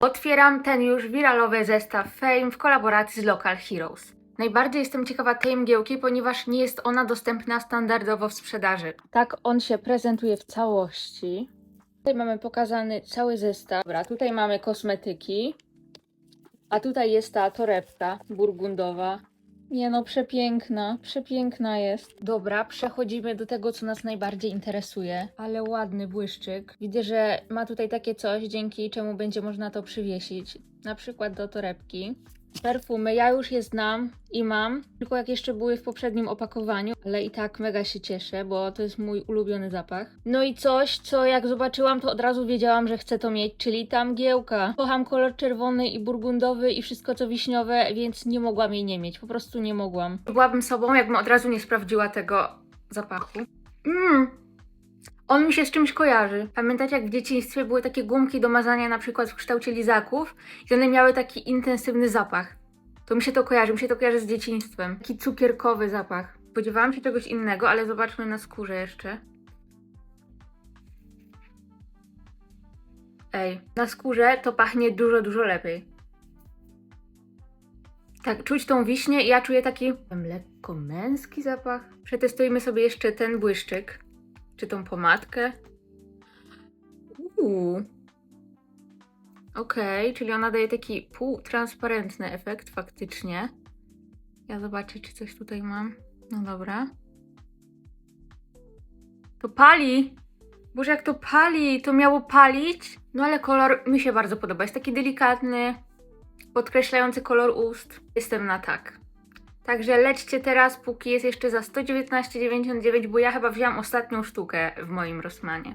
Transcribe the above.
Otwieram ten już wiralowy zestaw Fame w kolaboracji z Local Heroes. Najbardziej jestem ciekawa tej mgiełki, ponieważ nie jest ona dostępna standardowo w sprzedaży. Tak on się prezentuje w całości. Tutaj mamy pokazany cały zestaw. Dobra, tutaj mamy kosmetyki. A tutaj jest ta torebka burgundowa. Nie no, przepiękna, przepiękna jest. Dobra, przechodzimy do tego, co nas najbardziej interesuje. Ale ładny błyszczyk. Widzę, że ma tutaj takie coś, dzięki czemu będzie można to przywiesić. Na przykład do torebki. Perfumy, ja już je znam i mam, tylko jak jeszcze były w poprzednim opakowaniu, ale i tak mega się cieszę, bo to jest mój ulubiony zapach. No i coś, co jak zobaczyłam, to od razu wiedziałam, że chcę to mieć, czyli ta mgiełka. Kocham kolor czerwony i burgundowy i wszystko co wiśniowe, więc nie mogłam jej nie mieć, po prostu nie mogłam. Byłabym sobą, jakbym od razu nie sprawdziła tego zapachu. Mmm, on mi się z czymś kojarzy. Pamiętacie, jak w dzieciństwie były takie gumki do mazania na przykład w kształcie lizaków i one miały taki intensywny zapach. To mi się to kojarzy, mi się to kojarzy z dzieciństwem. Taki cukierkowy zapach. Spodziewałam się czegoś innego, ale zobaczmy na skórze jeszcze. Ej, na skórze to pachnie dużo, dużo lepiej. Tak, czuć tą wiśnię i ja czuję taki lekko męski zapach. Przetestujmy sobie jeszcze ten błyszczyk. Czy tą pomadkę? Uuu. Okej, czyli ona daje taki półtransparentny efekt faktycznie. Ja zobaczę, czy coś tutaj mam. No dobra. To pali! Boże, jak to pali! To miało palić? No ale kolor mi się bardzo podoba. Jest taki delikatny, podkreślający kolor ust. Jestem na tak. Także lećcie teraz, póki jest jeszcze za 119,99, bo ja chyba wzięłam ostatnią sztukę w moim Rossmanie.